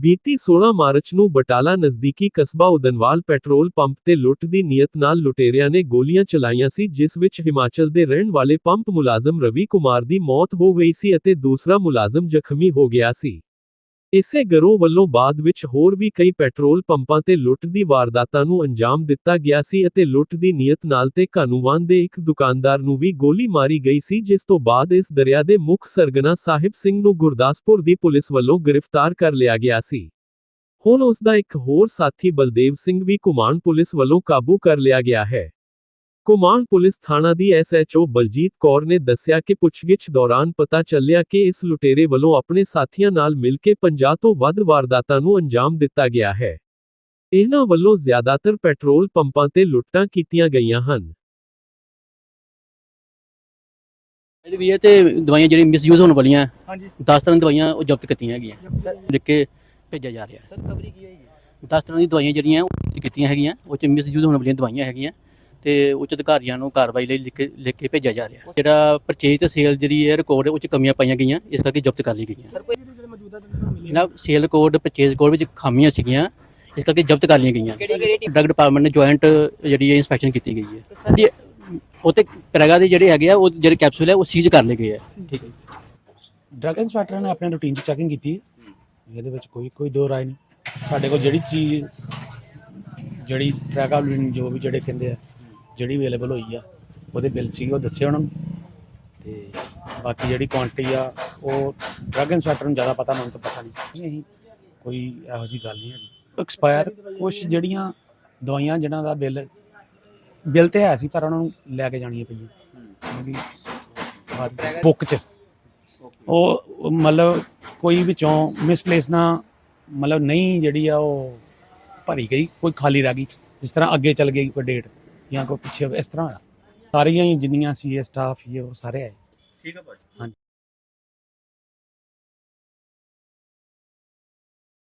ਬੀਤੀ 16 ਮਾਰਚ ਨੂੰ ਬਟਾਲਾ ਨਜ਼ਦੀਕੀ ਕਸਬਾ ਉਦਨਵਾਲ ਪੈਟਰੋਲ ਪੰਪ ਤੇ ਲੁੱਟ ਦੀ ਨੀਅਤ ਨਾਲ ਲੁਟੇਰਿਆਂ ਨੇ ਗੋਲੀਆਂ ਚਲਾਈਆਂ ਸੀ, ਜਿਸ ਵਿੱਚ ਹਿਮਾਚਲ ਦੇ ਰਹਿਣ ਵਾਲੇ ਪੰਪ ਮੁਲਾਜ਼ਮ ਰਵੀ ਕੁਮਾਰ ਦੀ ਮੌਤ ਹੋ ਗਈ ਸੀ ਅਤੇ ਦੂਸਰਾ ਮੁਲਾਜ਼ਮ ਜ਼ਖਮੀ ਹੋ ਗਿਆ ਸੀ। ਇਸੇ ਗਰੋਹ ਵੱਲੋਂ ਬਾਅਦ ਵਿੱਚ ਹੋਰ ਵੀ ਕਈ ਪੈਟਰੋਲ ਪੰਪਾਂ ਤੇ ਲੁੱਟ ਦੀ ਵਾਰਦਾਤਾਂ ਨੂੰ ਅੰਜਾਮ ਦਿੱਤਾ ਗਿਆ ਸੀ ਅਤੇ ਲੁੱਟ ਦੀ ਨੀਅਤ ਨਾਲ ਤੇ ਕਾਨੂੰਵਾਨ ਦੇ ਇੱਕ ਦੁਕਾਨਦਾਰ ਨੂੰ ਵੀ ਗੋਲੀ ਮਾਰੀ ਗਈ ਸੀ, ਜਿਸ ਤੋਂ ਬਾਅਦ ਇਸ ਦਰਿਆ ਦੇ ਮੁੱਖ ਸਰਗਨਾ ਸਾਹਿਬ ਸਿੰਘ ਨੂੰ ਗੁਰਦਾਸਪੁਰ ਦੀ ਪੁਲਿਸ ਵੱਲੋਂ ਗ੍ਰਿਫਤਾਰ ਕਰ ਲਿਆ ਗਿਆ ਸੀ। ਹੁਣ ਉਸ ਦਾ ਇੱਕ ਹੋਰ ਸਾਥੀ ਬਲਦੇਵ ਸਿੰਘ ਵੀ ਕੁਮਾਨ ਪੁਲਿਸ ਵੱਲੋਂ ਕਾਬੂ ਕਰ ਲਿਆ ਗਿਆ ਹੈ। ਕੁਮਾਨ ਪੁਲਿਸ ਥਾਣਾ ਦੀ ਐਸਐਚਓ ਬਲਜੀਤ ਕੌਰ ਨੇ ਦੱਸਿਆ ਕਿ ਪੁੱਛਗਿੱਛ ਦੌਰਾਨ ਪਤਾ ਚੱਲਿਆ ਕਿ ਇਸ ਲੁਟੇਰੇ ਵੱਲੋਂ ਆਪਣੇ ਸਾਥੀਆਂ ਨਾਲ ਮਿਲ ਕੇ 50 ਤੋਂ ਵੱਧ ਵਾਰਦਾਤਾਂ ਨੂੰ ਅੰਜਾਮ ਦਿੱਤਾ ਗਿਆ ਹੈ। ਇਹਨਾਂ ਵੱਲੋਂ ਜ਼ਿਆਦਾਤਰ ਪੈਟਰੋਲ ਪੰਪਾਂ ਤੇ ਲੁੱਟਾਂ ਕੀਤੀਆਂ ਗਈਆਂ ਹਨ। ਜਿਹੜੀ ਵੀ ਇਹ ਤੇ ਦਵਾਈਆਂ ਜਿਹੜੀ ਮਿਸਯੂਜ਼ ਹੋਣ ਵਾਲੀਆਂ ਹਾਂਜੀ। 10 ਤਰ੍ਹਾਂ ਦੀਆਂ ਦਵਾਈਆਂ ਉਹ ਜ਼ਬਤ ਕੀਤੀਆਂ ਹੈਗੀਆਂ ਲਿਖ ਕੇ ਭੇਜਿਆ ਜਾ ਰਿਹਾ। ਸਰ ਕਵਰੀ ਕੀ ਹੈ ਜੀ? 10 ਤਰ੍ਹਾਂ ਦੀਆਂ ਦਵਾਈਆਂ ਜਿਹੜੀਆਂ ਉਹ ਕੀਤੀਆਂ ਹੈਗੀਆਂ ਉਹ ਚ ਮਿਸਯੂਜ਼ ਹੋਣ ਵਾਲੀਆਂ ਦਵਾਈਆਂ ਹੈਗੀਆਂ। ਤੇ ਉੱਚ ਅਧਿਕਾਰੀਆਂ ਨੂੰ ਕਾਰਵਾਈ ਲਈ ਲਿਖ ਕੇ ਲਿਖ ਕੇ ਭੇਜਿਆ ਜਾ ਰਿਹਾ ਜਿਹੜਾ ਪਰਚੇਜ ਤੇ ਸੇਲ ਜਿਹੜੀ ਹੈ ਰਿਕਾਰਡ ਉਹ ਚ ਕਮੀਆਂ ਪਾਈਆਂ ਗਈਆਂ। ਇਸ ਕਰਕੇ ਜ਼ਬਤ ਕਰ ਲਈ ਗਈਆਂ। ਸਰ ਕੋਈ ਜਿਹੜੇ ਮੌਜੂਦਾ ਤੁਹਾਨੂੰ ਮਿਲੇ ਜਨਾਬ ਸੇਲ ਕੋਡ ਪਰਚੇਜ ਕੋਡ ਵਿੱਚ ਖਾਮੀਆਂ ਸੀਗੀਆਂ। ਇਸ ਕਰਕੇ ਜ਼ਬਤ ਕਰ ਲਈਆਂ ਗਈਆਂ। ਕਿਹੜੀ ਕਿਹੜੀ ਡਰਗ ਡਿਪਾਰਟਮੈਂਟ ਨੇ ਜੁਆਇੰਟ ਜਿਹੜੀ ਹੈ ਇਨਸਪੈਕਸ਼ਨ ਕੀਤੀ ਗਈ ਹੈ। ਸਰ ਜੀ ਉਹ ਤੇ ਪ੍ਰਗਾ ਦੇ ਜਿਹੜੇ ਹੈਗੇ ਆ ਉਹ ਜਿਹੜੇ ਕੈਪਸੂਲ ਹੈ ਉਹ ਸੀਜ਼ ਕਰ ਲਏ ਗਏ ਆ। ਠੀਕ ਹੈ ਜੀ। ਡਰੱਗ ਇੰਸਪੈਕਟਰ ਨੇ ਆਪਣੇ ਰੂਟੀਨ ਚ ਚੈਕਿੰਗ ਕੀਤੀ ਹੈ। ਇਹਦੇ ਵਿੱਚ ਕੋਈ ਕੋਈ ਦੋ ਰਾਏ ਨਹੀਂ। ਸਾਡੇ ਕੋਲ ਜਿਹੜੀ ਚੀਜ਼ ਜਿਹੜੀ ਪ੍ਰੈਗਾਬਲਿਨ ਜੋ ਵੀ ਜਿਹੜੇ ਕਹਿੰਦੇ ਆ ਜਿਹੜੀ ਅਵੇਲੇਬਲ ਹੋਈ ਆ, ਉਹਦੇ ਬਿੱਲ ਸੀ ਉਹ ਦੱਸੇ ਉਹਨਾਂ ਨੂੰ। ਤੇ ਬਾਕੀ ਜਿਹੜੀ ਕੁਆਂਟੀਟੀ ਆ, ਉਹ ਡਰੱਗ ਇੰਸਪੈਕਟਰ ਨੂੰ ਜ਼ਿਆਦਾ ਪਤਾ, ਮੈਨੂੰ ਤਾਂ ਪਤਾ ਨਹੀਂ। ਅਸੀਂ ਕੋਈ ਇਹੋ ਜੀ ਗੱਲ ਨਹੀਂ ਹੈਗੀ। ਐਕਸਪਾਇਰ ਕੁਝ ਜਿਹੜੀਆਂ ਦਵਾਈਆਂ ਜਿਨ੍ਹਾਂ ਦਾ ਬਿੱਲ ਬਿੱਲ ਤੇ ਹੈ ਸੀ, ਪਰ ਉਹਨਾਂ ਨੂੰ ਲੈ ਕੇ ਜਾਣੀਆਂ ਪਈਆਂ। ਕਿਉਂਕਿ ਬੁੱਕ 'ਚ। ਉਹ ਮਤਲਬ ਕੋਈ ਵਿੱਚੋਂ ਮਿਸਪਲੇਸ ਨਾ, ਮਤਲਬ ਨਹੀਂ ਜਿਹੜੀ ਆ, ਉਹ ਭਰੀ ਗਈ, ਕੋਈ ਖਾਲੀ ਰਹਿ ਗਈ। ਜਿਸ ਤਰ੍ਹਾਂ ਅੱਗੇ ਚੱਲ ਗਈ ਕੋਈ ਡੇਟ ਜਾਂ ਕੋਈ ਪਿੱਛੇ ਇਸ ਤਰ੍ਹਾਂ ਹੋਇਆ ਸਾਰੀਆਂ ਹੀ ਜਿੰਨੀਆਂ ਸੀ ਇਹ ਸਟਾਫ ਹੀ ਉਹ ਸਾਰੇ ਆਏ। ਠੀਕ ਹੈ ਭਾਜੀ। ਹਾਂਜੀ।